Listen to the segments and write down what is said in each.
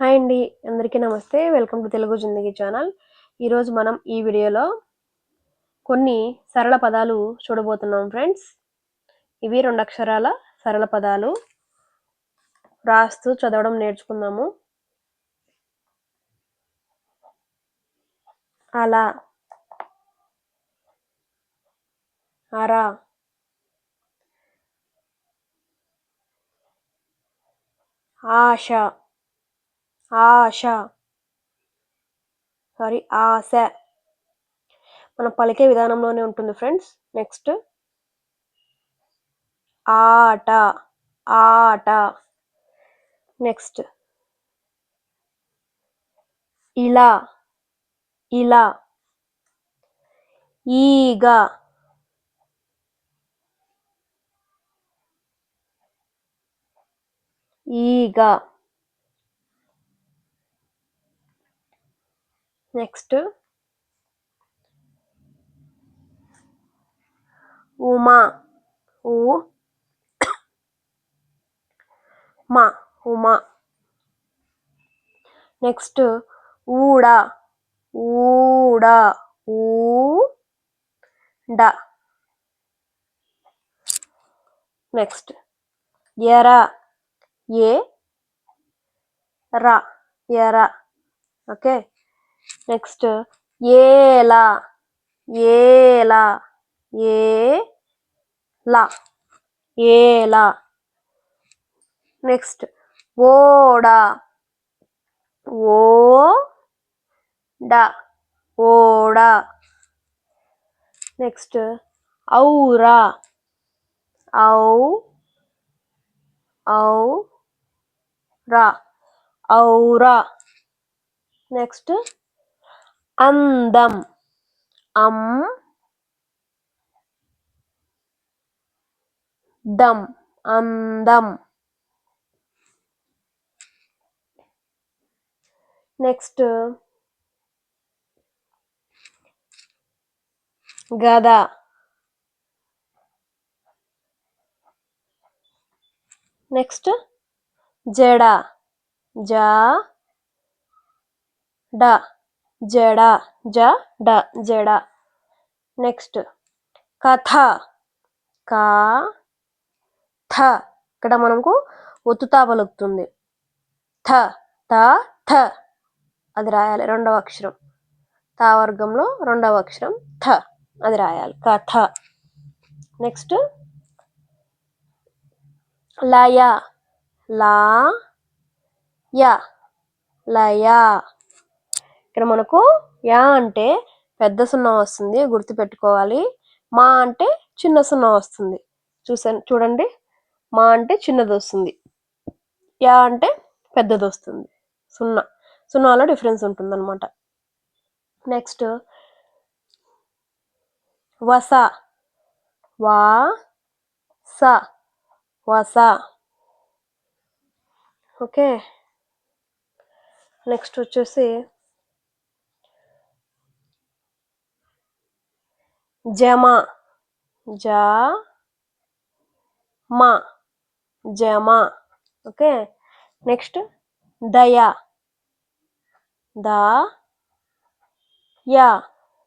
Hi అండి అందరికీ నమస్తే. Welcome to Telugu Zindagi channel. ఈరోజు మనం ఈ వీడియోలో కొన్ని సరళ పదాలు చూడబోతున్నాం ఫ్రెండ్స్. ఇవి రెండు అక్షరాల సరళ పదాలు. రాస్తూ చదవడం నేర్చుకుందాము. అలా అరా ఆశ ఆశ. సారీ ఆశ. మనం పలికే విధానంలోనే ఉంటుంది ఫ్రెండ్స్. నెక్స్ట్. ఆట. ఆట. నెక్స్ట్. ఇలా. ఇలా. ఈగ. ఈగ. నెక్స్ట్. ఉమా. ఊ మా. ఉమా. నెక్స్ట్ ఊడ. ఊడ. ఊ. డ. నెక్స్ట్ ఎర. ఏ. రా. ఎర. ఓకే. నెక్స్ట్ ఏలా ఏలా ఏ లా ఏలా. నెక్స్ట్ ఓడా ఓ డ ఓడ. నెక్స్ట్ ఔరా ఔ ఔ రా ఔరా. నెక్స్ట్ అందం. అం. దం అందం. నెక్స్ట్. గద. నెక్స్ట్. జడ. జా. డ. జడ జ డ జడ. నెక్స్ట్ కథ. కా థ. ఇక్కడ మనకు ఒత్తుతా పలుకుతుంది. థ త థ. అది రాయాలి రెండవ అక్షరం. తా వర్గంలో రెండవ అక్షరం థ. అది రాయాలి కథ. నెక్స్ట్ లయ లా య. లయ. ఇక్కడ మనకు యా అంటే పెద్ద సున్నా వస్తుంది గుర్తుపెట్టుకోవాలి. మా అంటే చిన్న సున్నా వస్తుంది. చూసాను చూడండి. మా అంటే చిన్నది వస్తుంది. యా అంటే పెద్దది వస్తుంది. సున్నా. సున్నాలో డిఫరెన్స్ ఉంటుందన్నమాట. నెక్స్ట్. వస. వా. స. వస. ఓకే. నెక్స్ట్ వచ్చేసి జమ జ మ జమ. ఓకే? నెక్స్ట్ దయ ద యా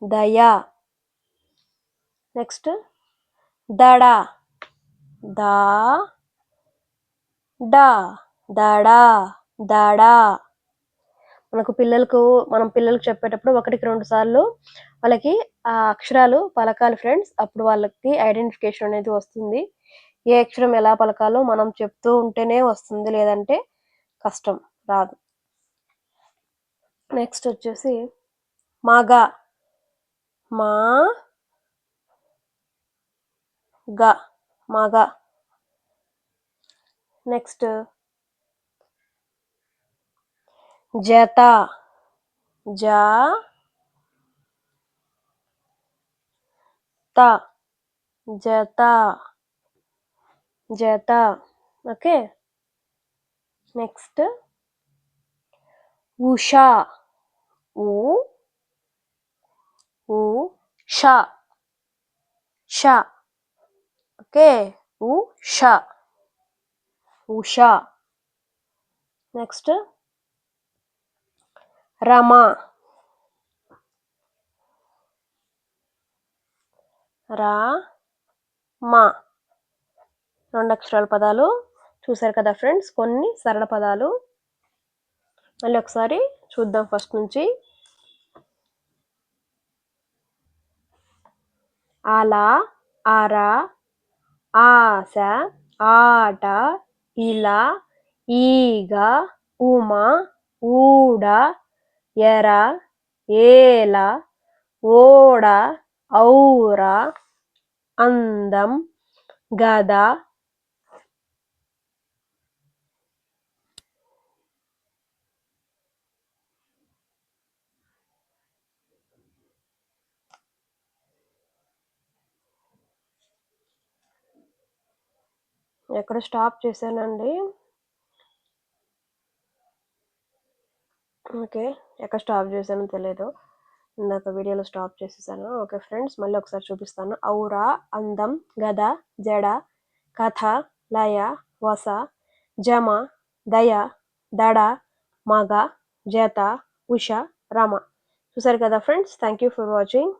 దయ. నెక్స్ట్ దడ ద డా దడ దడ. మనకు పిల్లలకు మనం పిల్లలకు చెప్పేటప్పుడు ఒకటికి రెండు సార్లు వాళ్ళకి ఆ అక్షరాలు పలకాలి ఫ్రెండ్స్ అప్పుడు వాళ్ళకి ఐడెంటిఫికేషన్ అనేది వస్తుంది. ఏ అక్షరం ఎలా పలకాలో మనం చెప్తూ ఉంటేనే వస్తుంది లేదంటే కష్టం రాదు. నెక్స్ట్ వచ్చేసి మగ. మా గ. మగ. నెక్స్ట్ జత జా త జత జత ఓకే నెక్స్ట్ ఉషా ఉ ఉ ష ష ఓకే ఉష ఉష నెక్స్ట్ రమ రా మా. రెండు అక్షరాల పదాలు. చూసారు కదా ఫ్రెండ్స్ కొన్ని సరళ పదాలు. మళ్ళీ ఒకసారి చూద్దాం ఫస్ట్ నుంచి. అలా అర ఆశ ఆట ఇలా ఈగ ఉమ ఊడ ఎర ఏల ఓడ ఔరా అందం గద ఎక్కడ స్టాప్ చేశానండి? ఓకే ఎక్కడ స్టాప్ చేశానో తెలియదు ఇందాక వీడియోలో స్టాప్ చేసేసాను. ఓకే ఫ్రెండ్స్ మళ్ళీ ఒకసారి చూపిస్తాను. ఔరా అందం గద జడ కథ లయ వస జమ దయ దడ మగ జత ఉష రమ. చూసారు కదా friends thank you for watching.